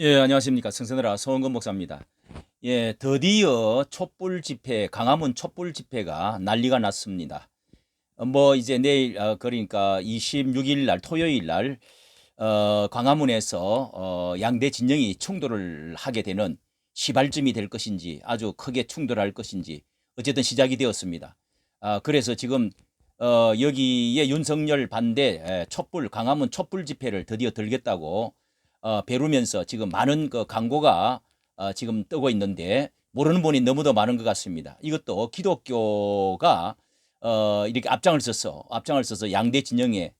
예, 안녕하십니까. 성선으라 서원근 목사입니다. 예, 드디어 촛불 집회, 강화문 촛불 집회가 난리가 났습니다. 어, 뭐 이제 내일 어, 그러니까 26일 날 토요일 날 어, 광화문에서 어, 양대 진영이 충돌을 하게 되는 시발점이 될 것인지 아주 크게 충돌할 것인지 어쨌든 시작이 되었습니다. 아, 그래서 지금 어, 여기에 윤석열 반대 에, 촛불 광화문 촛불 집회를 드디어 들겠다고 어, 배루면서 지금 많은 그 광고가 어, 지금 뜨고 있는데 모르는 분이 너무도 많은 것 같습니다. 이것도 기독교가 어, 이렇게 앞장을 서서 앞장을 서서 양대 진영의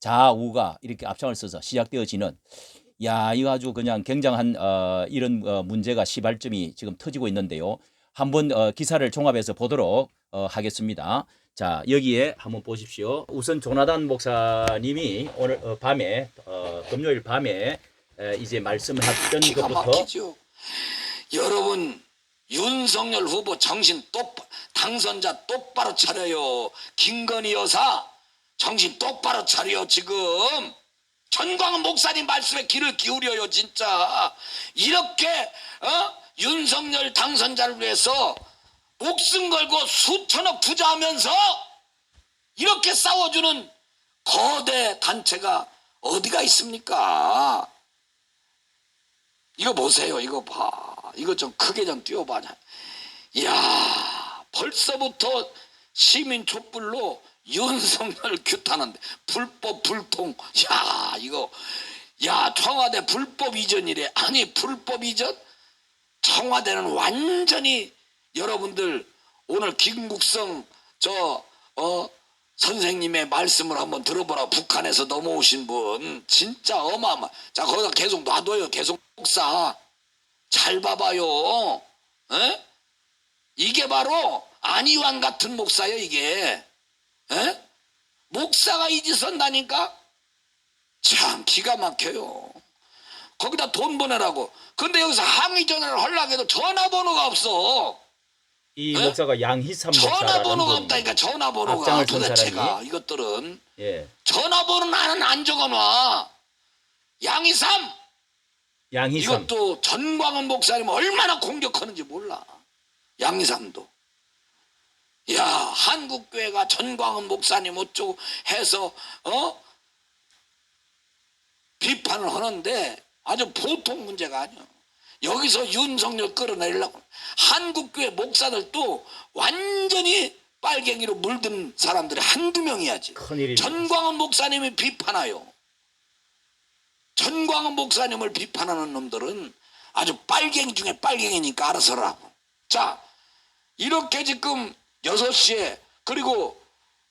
좌우가 이렇게 앞장을 서서 시작되어지는 야 이거 아주 그냥 굉장한 어, 이런 어, 문제가 시발점이 지금 터지고 있는데요. 한번 어, 기사를 종합해서 보도록 어, 하겠습니다. 자 여기에 한번 보십시오. 우선 조나단 목사님이 오늘 어, 밤에 어, 금요일 밤에 에, 이제 말씀하셨던 기가 것부터 막히죠. 여러분 윤석열 후보 정신 똑 당선자 똑바로 차려요. 김건희 여사 정신 똑바로 차려 지금. 전광훈 목사님 말씀에 귀를 기울여요 진짜. 이렇게 어? 윤석열 당선자를 위해서 목숨 걸고 수천억 투자하면서 이렇게 싸워주는 거대 단체가 어디가 있습니까? 이거 보세요. 이거 봐. 이거 좀 크게 좀 띄워봐냐. 이야, 벌써부터 시민 촛불로 윤석열 규탄한데 불법 불통. 야, 이거 야 청와대 불법 이전이래. 아니 불법 이전? 청와대는 완전히 여러분들 오늘 김국성 저 어 선생님의 말씀을 한번 들어보라. 북한에서 넘어오신 분 진짜 어마어마. 자 거기다 계속 놔둬요. 계속 목사 잘 봐봐요. 에? 이게 바로 안희환 같은 목사요 이게. 에? 목사가 이짓 한다니까 참 기가 막혀요. 거기다 돈 보내라고. 근데 여기서 항의 전화를 하려고 해도 전화번호가 없어. 이 에? 목사가 양희삼 목사라는 전화번호가 분. 없다니까 전화번호가 앞장을 도대체가 사람이? 이것들은 예, 전화번호 나는 안 적어놔. 양희삼 양희삼. 이것도 전광훈 목사님 얼마나 공격하는지 몰라. 양희삼도. 야 한국교회가 전광훈 목사님 어쩌고 해서 어 비판을 하는데 아주 보통 문제가 아니야. 여기서 윤석열 끌어내려고 한국교회 목사들도 완전히 빨갱이로 물든 사람들이 한두 명이야지. 큰일입니다. 전광훈 목사님이 비판하요. 전광훈 목사님을 비판하는 놈들은 아주 빨갱이 중에 빨갱이니까 알아서 하라고. 자, 이렇게 지금 6시에 그리고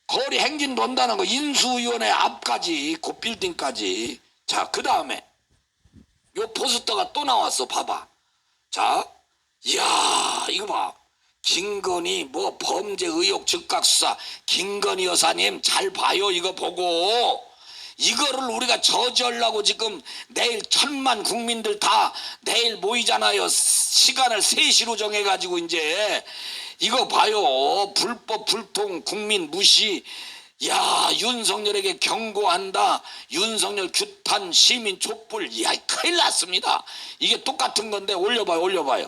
거리 행진 논다는 거 인수위원회 앞까지 그 빌딩까지 자, 그 다음에 요 포스터가 또 나왔어. 봐봐. 자, 이야, 이거 봐. 김건희 뭐 범죄 의혹 즉각 수사 김건희 여사님 잘 봐요 이거 보고 이거를 우리가 저지하려고 지금 내일 천만 국민들 다 내일 모이잖아요. 시간을 3시로 정해가지고 이제 이거 봐요. 불법 불통 국민 무시. 야 윤석열에게 경고한다. 윤석열 규탄 시민 촛불. 야 큰일 났습니다. 이게 똑같은 건데 올려봐요 올려봐요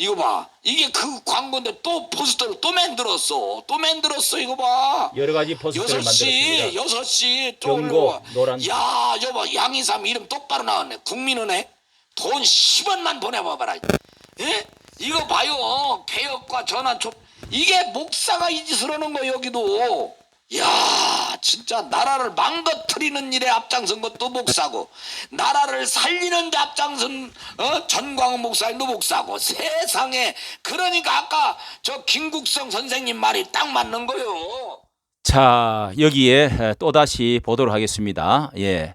이거 봐 이게 그 광고인데 또 포스터를 또 만들었어 또 만들었어 이거 봐 여러 가지 포스터를 여섯 시 만들었습니다. 여섯 시 또 경고, 올라와. 노란. 야 여보 양희삼 이름 똑바로 나왔네 국민은행 돈 10원만 보내봐봐라 예? 이거 봐요 개혁과 전환 촉 이게 목사가 이 짓을 하는 거 여기도 야 진짜 나라를 망가뜨리는 일에 앞장선 것도 목사고 나라를 살리는 데 앞장선 어? 전광훈 목사님도 목사고 세상에 그러니까 아까 저 김국성 선생님 말이 딱 맞는 거요 자, 여기에 또 다시 보도록 하겠습니다. 예.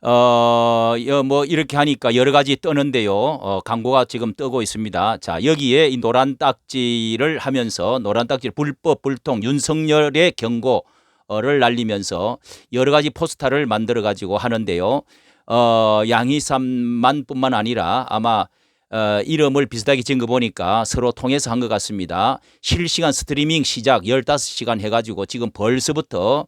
어, 여, 뭐 이렇게 하니까 여러 가지 뜨는데요. 어, 광고가 지금 뜨고 있습니다. 자, 여기에 이 노란 딱지를 하면서 노란 딱지 불법 불통 윤석열의 경고를 날리면서 여러 가지 포스터를 만들어 가지고 하는데요. 어, 양희삼만뿐만 아니라 아마 어, 이름을 비슷하게 지은 거 보니까 서로 통해서 한 것 같습니다. 실시간 스트리밍 시작 15시간 해가지고 지금 벌써부터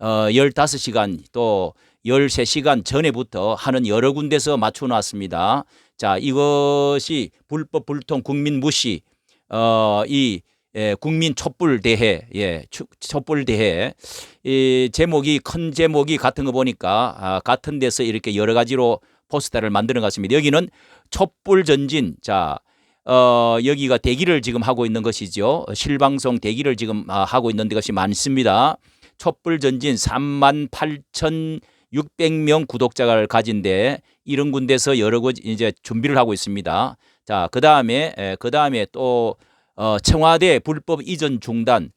어, 15시간 또 13시간 전에부터 하는 여러 군데서 맞춰 놨습니다. 자, 이것이 불법 불통 국민 무시 어 이 예, 국민 촛불 대회, 예, 추- 촛불 대회. 이 제목이 큰 제목이 같은 거 보니까 아, 같은 데서 이렇게 여러 가지로 포스터를 만드는 것 같습니다. 여기는 촛불 전진, 자, 어, 여기가 대기를 지금 하고 있는 것이죠. 실방송 대기를 지금 아, 하고 있는 것이 많습니다. 촛불 전진 3만 8,600명 구독자를 가진데 이런 군데서 여러 곳 이제 준비를 하고 있습니다. 자, 그 다음에 그 다음에 또 어, 청와대 불법 이전 중단,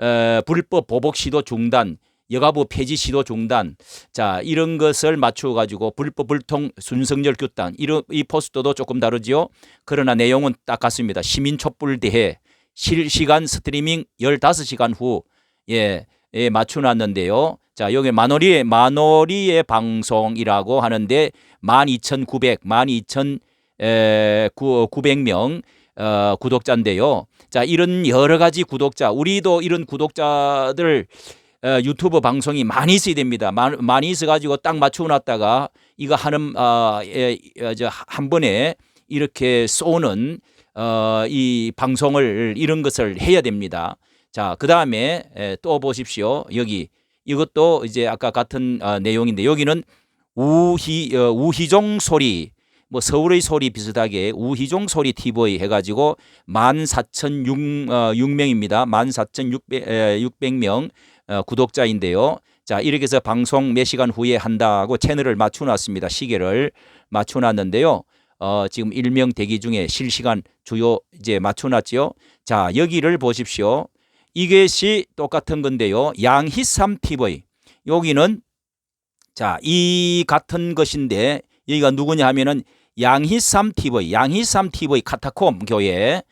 에, 불법 보복 시도 중단, 여가부 폐지 시도 중단, 자 이런 것을 맞추어 가지고 불법 불통 순성절 규탄 이런 이 포스터도 조금 다르지요. 그러나 내용은 딱 같습니다. 시민 촛불 대회 실시간 스트리밍 15시간 후 예, 예 맞춰놨는데요. 자 여기 만오리의 만오리의 방송이라고 하는데 12,900, 12,000 에, 900명 어, 구독자인데요. 자, 이런 여러 가지 구독자, 우리도 이런 구독자들 어, 유튜브 방송이 많이 있어야 됩니다. 많, 많이 있어가지고 딱 맞춰놨다가 이거 하는 어, 예, 어, 저한 번에 이렇게 쏘는 어, 이 방송을 이런 것을 해야 됩니다. 자, 그 다음에 또 보십시오. 여기 이것도 이제 아까 같은 어, 내용인데 여기는 우희 어, 우희종 소리 뭐 서울의 소리 비슷하게 우희종 소리 TV 해가지고 14,006명입니다. 14,600명 어, 구독자인데요. 자 이렇게 해서 방송 몇 시간 후에 한다고 채널을 맞춰놨습니다. 시계를 맞춰놨는데요. 어, 지금 일명 대기 중에 실시간 주요 이제 맞춰놨지요. 자 여기를 보십시오. 이것이 똑같은 건데요. 양희삼 TV 여기는 자 이 같은 것인데 여기가 누구냐 하면은 양희삼 TV, 양희삼 TV 카타콤 교회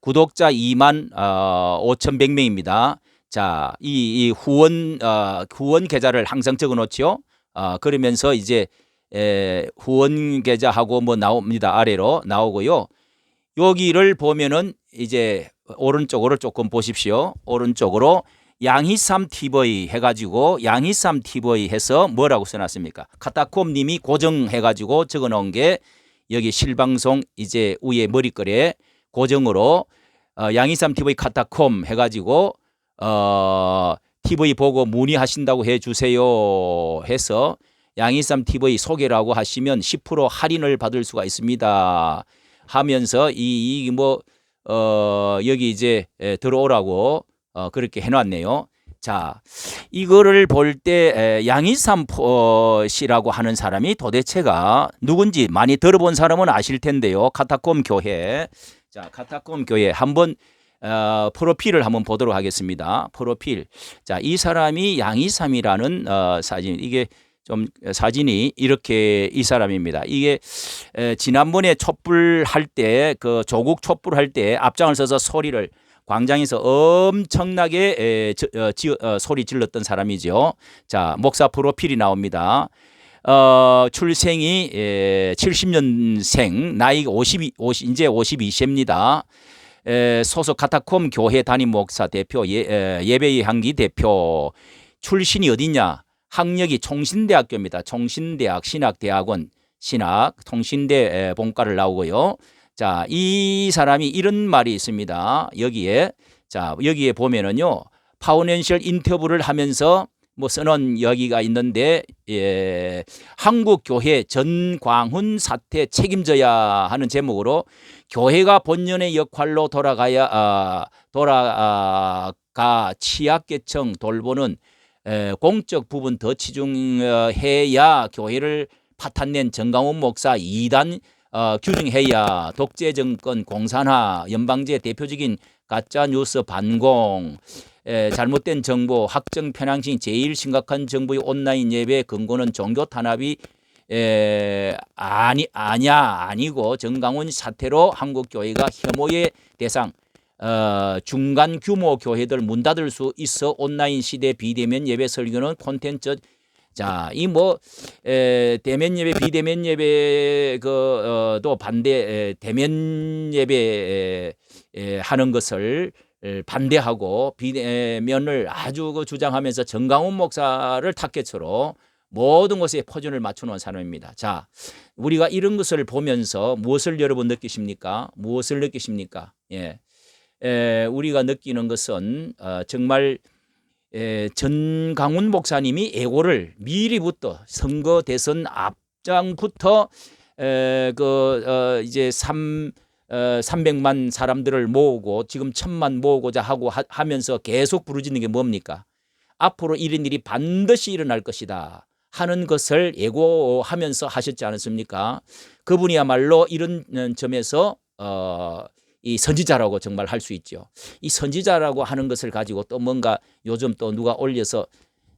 구독자 2만 어, 5,100명입니다. 자, 이, 이 후원 어, 후원 계좌를 항상 적어 놓죠. 어, 그러면서 이제 에, 후원 계좌하고 뭐 나옵니다. 아래로 나오고요. 여기를 보면은 이제 오른쪽으로 조금 보십시오. 오른쪽으로 양희삼 TV 해가지고 양희삼 TV 해서 뭐라고 써놨습니까? 카타콤 님이 고정해가지고 적어놓은 게 여기 실방송 이제 위에 머리글에 고정으로 어, 양희삼 TV 카타콤 해가지고 어, TV 보고 문의하신다고 해주세요 해서 양희삼 TV 소개라고 하시면 10% 할인을 받을 수가 있습니다 하면서 이뭐 어, 여기 이제 에, 들어오라고 어, 그렇게 해놨네요. 자, 이거를 볼 때 양희삼 어, 씨라고 하는 사람이 도대체가 누군지 많이 들어본 사람은 아실 텐데요. 카타콤 교회. 자, 카타콤 교회 한번 어, 프로필을 한번 보도록 하겠습니다. 프로필. 자, 이 사람이 양희삼이라는 어, 사진. 이게 좀 사진이 이렇게 이 사람입니다. 이게 에, 지난번에 촛불 할 때 그 조국 촛불 할 때 앞장을 서서 소리를 광장에서 엄청나게 에, 저, 어, 지, 어, 소리 질렀던 사람이죠. 자, 목사 프로필이 나옵니다. 어, 출생이 에, 70년생, 나이가 52, 50, 이제 52세입니다. 에, 소속 카타콤 교회 담임 목사 대표, 예, 에, 예배의 향기 대표, 출신이 어디냐? 학력이 총신대학교입니다. 총신대학 신학대학원 신학 통신대 본과를 나오고요. 자, 이 사람이 이런 말이 있습니다. 여기에 자, 여기에 보면은요. 파우넨셜 인터뷰를 하면서 뭐 써놓은 여기가 있는데 예, 한국 교회 전광훈 사태 책임져야 하는 제목으로 교회가 본연의 역할로 돌아가야 아, 돌아가 취약계층 돌보는 에, 공적 부분 더 치중해야 교회를 파탄낸 정강훈 목사 이단 어, 규정해야 독재 정권 공산화 연방제 대표적인 가짜 뉴스 반공 에, 잘못된 정보 학정 편향性제일 심각한 정부의 온라인 예배 근거는 종교 탄압이 에, 아니 아냐 아니고 정강훈 사태로 한국 교회가 혐오의 대상 어, 중간 규모 교회들 문 닫을 수 있어 온라인 시대 비대면 예배 설교는 콘텐츠 자, 이 뭐 대면 예배 비대면 예배 그도 반대 에, 대면 예배 에, 에, 하는 것을 에, 반대하고 비대면을 아주 그 주장하면서 정강훈 목사를 타겟으로 모든 것에 포준을 맞춰놓은 사람입니다. 자, 우리가 이런 것을 보면서 무엇을 여러분 느끼십니까? 무엇을 느끼십니까? 예, 에, 우리가 느끼는 것은 어, 정말 에, 전강훈 목사님이 애고를 미리부터 선거 대선 앞장부터 에, 그 어, 이제 삼 어, 300만 사람들을 모으고 지금 천만 모으고자 하고 하, 하면서 계속 부르짖는 게 뭡니까? 앞으로 이런 일이 반드시 일어날 것이다 하는 것을 예고하면서 하셨지 않았습니까? 그분이야말로 이런 점에서 어, 이 선지자라고 정말 할 수 있죠. 이 선지자라고 하는 것을 가지고 또 뭔가 요즘 또 누가 올려서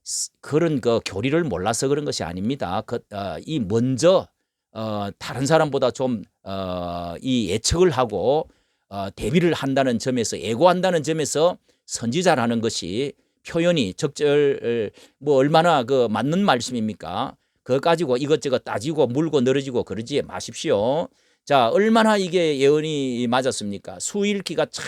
스- 그런 그 교리를 몰라서 그런 것이 아닙니다. 그, 어, 이 먼저 어, 다른 사람보다 좀 어, 이 예측을 하고 어, 대비를 한다는 점에서 예고한다는 점에서 선지자라는 것이 표현이 적절 뭐 얼마나 그 맞는 말씀입니까? 그거 가지고 이것저것 따지고 물고 늘어지고 그러지 마십시오. 자, 얼마나 이게 예언이 맞았습니까? 수일기가 참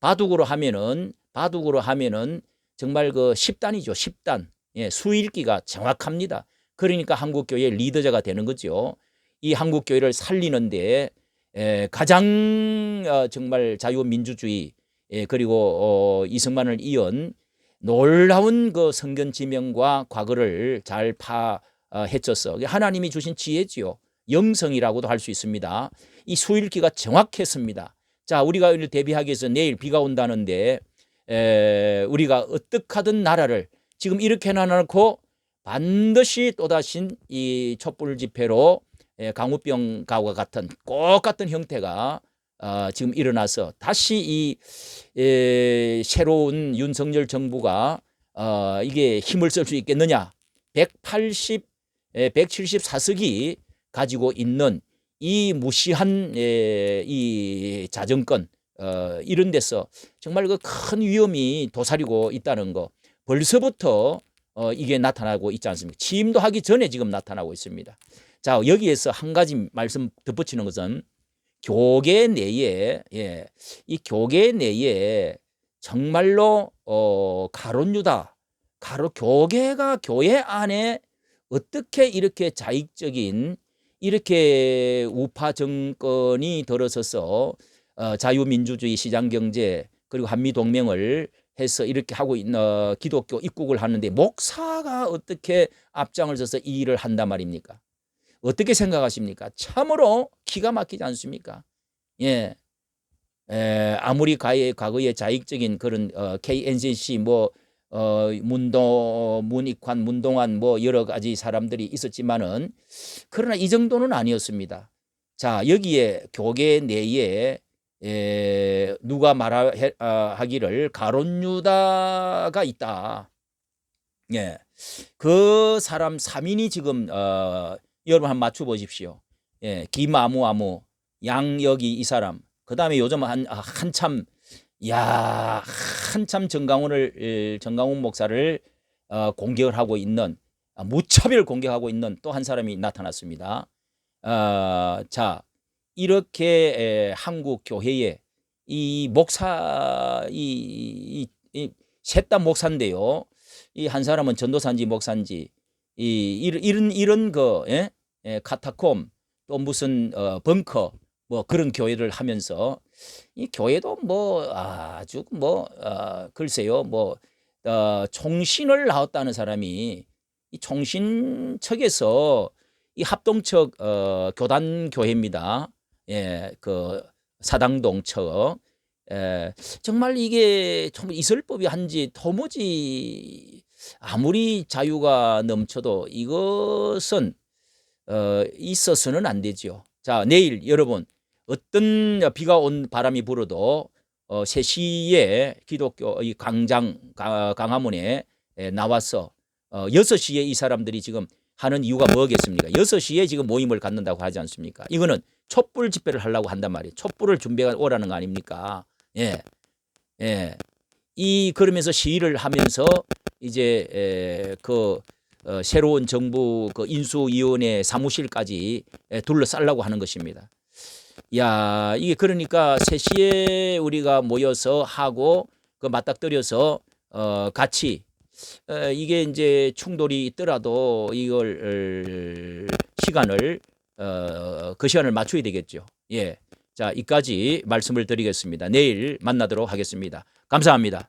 바둑으로 하면은 바둑으로 하면은 정말 그 10단이죠. 10단. 예, 수일기가 정확합니다. 그러니까 한국 교회의 리더자가 되는 거죠. 이 한국 교회를 살리는데 에, 가장 어, 정말 자유민주주의 예, 그리고 어, 이승만을 이은 놀라운 그 성견 지명과 과거를 잘 파헤쳤어. 하나님이 주신 지혜지요. 영성이라고도 할 수 있습니다. 이 수일기가 정확했습니다. 자, 우리가 오늘 대비하기 위해서 내일 비가 온다는데 에, 우리가 어떻게 하든 나라를 지금 이렇게 해놔놓고 반드시 또다시 이 촛불 집회로 에, 강우병과 같은 똑같은 형태가 어, 지금 일어나서 다시 이 에, 새로운 윤석열 정부가 어, 이게 힘을 쓸 수 있겠느냐? 180, 에, 174석이 가지고 있는 이 무시한 에, 이 자정권 어, 이런 데서 정말 그 큰 위험이 도사리고 있다는 거 벌써부터 어, 이게 나타나고 있지 않습니까? 취임도 하기 전에 지금 나타나고 있습니다. 자 여기에서 한 가지 말씀 덧붙이는 것은 교계 내에 예, 이 교계 내에 정말로 어, 가론유다 가로 교계가 교회 안에 어떻게 이렇게 자익적인 이렇게 우파 정권이 들어서서 어, 자유민주주의 시장경제 그리고 한미동맹을 해서 이렇게 하고 있는 어, 기독교 입국을 하는데 목사가 어떻게 앞장을 서서 이 일을 한단 말입니까? 어떻게 생각하십니까? 참으로 기가 막히지 않습니까? 예. 에, 아무리 과거의, 과거의 자익적인 그런 어, KNCC 뭐 어, 문도 문익환 문동환 뭐 여러 가지 사람들이 있었지만은 그러나 이 정도는 아니었습니다. 자 여기에 교계 내에 에, 누가 말하기를 가론유다가 있다. 예, 그 사람 3인이 지금 어, 여러분 한번 맞춰 보십시오. 예, 김아무아무 양여기 이 사람. 그다음에 요즘 한 아, 한참 야 한참 정강훈을 에, 정강훈 목사를 어, 공격을 하고 있는 아, 무차별 공격하고 있는 또 한 사람이 나타났습니다. 어, 자 이렇게 에, 한국 교회에 이 목사 이셋다 목사인데요. 이 한 사람은 전도사인지 목사인지 이 이런, 이런 그 예? 예, 카타콤 또 무슨 어, 벙커 뭐 그런 교회를 하면서 이 교회도 뭐 아주 뭐 어, 글쎄요 뭐 어, 총신을 나왔다는 사람이 이 총신척에서 이 합동척 어, 교단 교회입니다. 예, 그 사당동 척. 예, 정말 이게 정말 있을 법이 한지 도무지 아무리 자유가 넘쳐도 이것은 어, 있어서는 안 되죠. 자, 내일 여러분 어떤 비가 온 바람이 불어도 어, 3시에 기독교 이 광장 가- 강화문에 에, 나와서 어, 6시에 이 사람들이 지금 하는 이유가 뭐겠습니까? 6시에 지금 모임을 갖는다고 하지 않습니까? 이거는 촛불 집회를 하려고 한단 말이에요. 촛불을 준비해 오라는 거 아닙니까? 예. 예. 이 그러면서 시위를 하면서 이제 에, 그 어, 새로운 정부 그 인수위원회 사무실까지 에, 둘러싸려고 하는 것입니다. 야, 이게 그러니까 3시에 우리가 모여서 하고 그 맞닥뜨려서 어 같이 어, 이게 이제 충돌이 있더라도 이걸 어, 시간을 어, 그 시간을 맞춰야 되겠죠. 예. 자, 이까지 말씀을 드리겠습니다. 내일 만나도록 하겠습니다. 감사합니다.